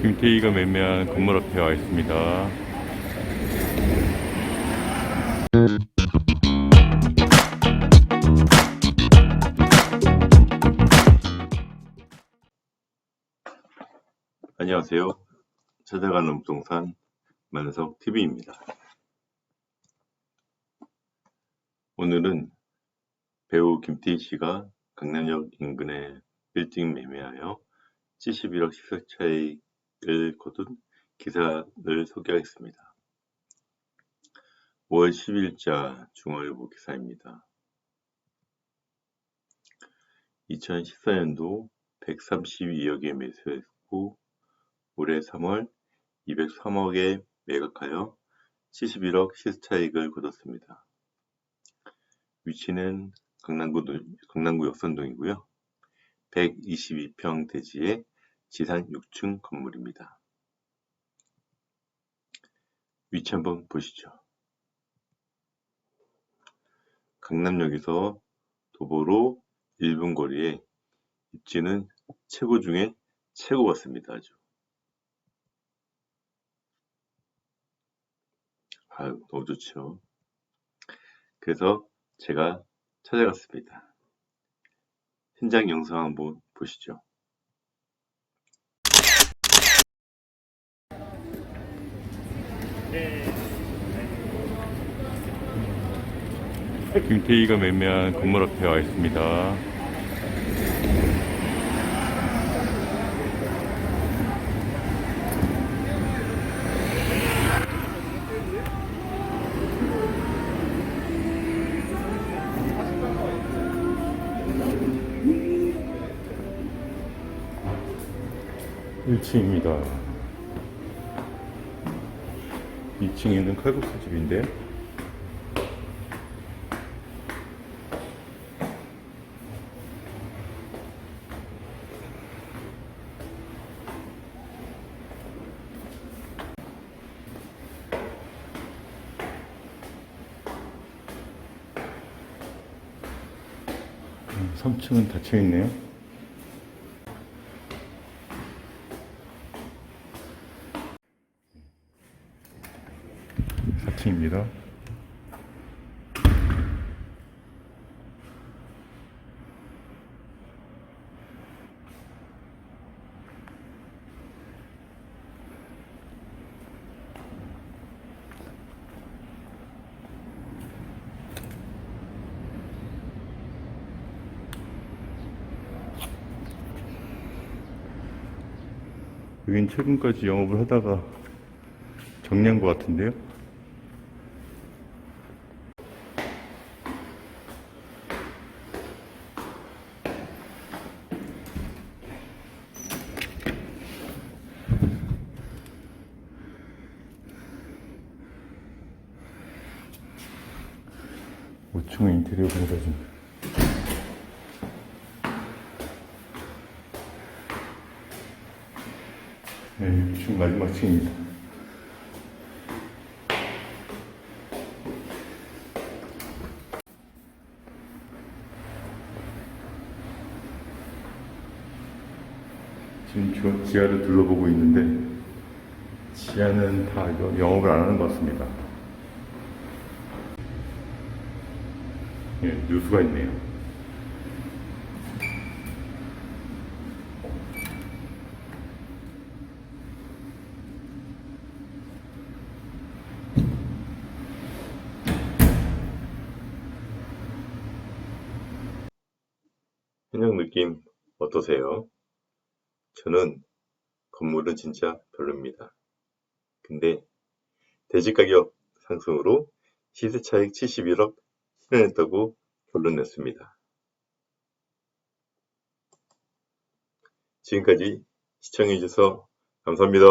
김태희가 매매한 건물 앞에 와 있습니다. 안녕하세요. 찾아가는 부동산 만석 TV입니다. 오늘은 배우 김태희 씨가 강남역 인근의 빌딩 매매하여 71억 시세 차익을 거둔 기사를 소개하겠습니다. 5월 10일자 중앙일보 기사입니다. 2014년도 132억에 매수했고 올해 3월 203억에 매각하여 71억 시세 차익을 거뒀습니다. 위치는 강남구, 강남구 역선동이고요. 122평 대지의 지상 6층 건물입니다. 위치 한번 보시죠. 강남역에서 도보로 1분 거리에 입지는 최고 중에 최고 같습니다. 아주. 아유, 너무 좋죠. 그래서 제가 찾아갔습니다. 현장 영상 한번 보시죠. 김태희가 매매한 건물 앞에 와 있습니다. 일층입니다 2층에 있는 칼국수 집인데요. 음, 3층은 닫혀 있네요. 4층입니다. 여긴 최근까지 영업을 하다가 정리한 것 같은데요. 오층의 인테리어 공사 중. 네, 6층 마지막 층입니다. 지금 저 지하를 둘러보고 있는데 지하는 다 영업을 안 하는 것 같습니다. 예, 누수가 있네요. 현장 느낌 어떠세요? 저는 건물은 진짜 별로입니다. 근데 대지 가격 상승으로 시세 차익 71억 실현했다고 결론 냈습니다. 지금까지 시청해주셔서 감사합니다.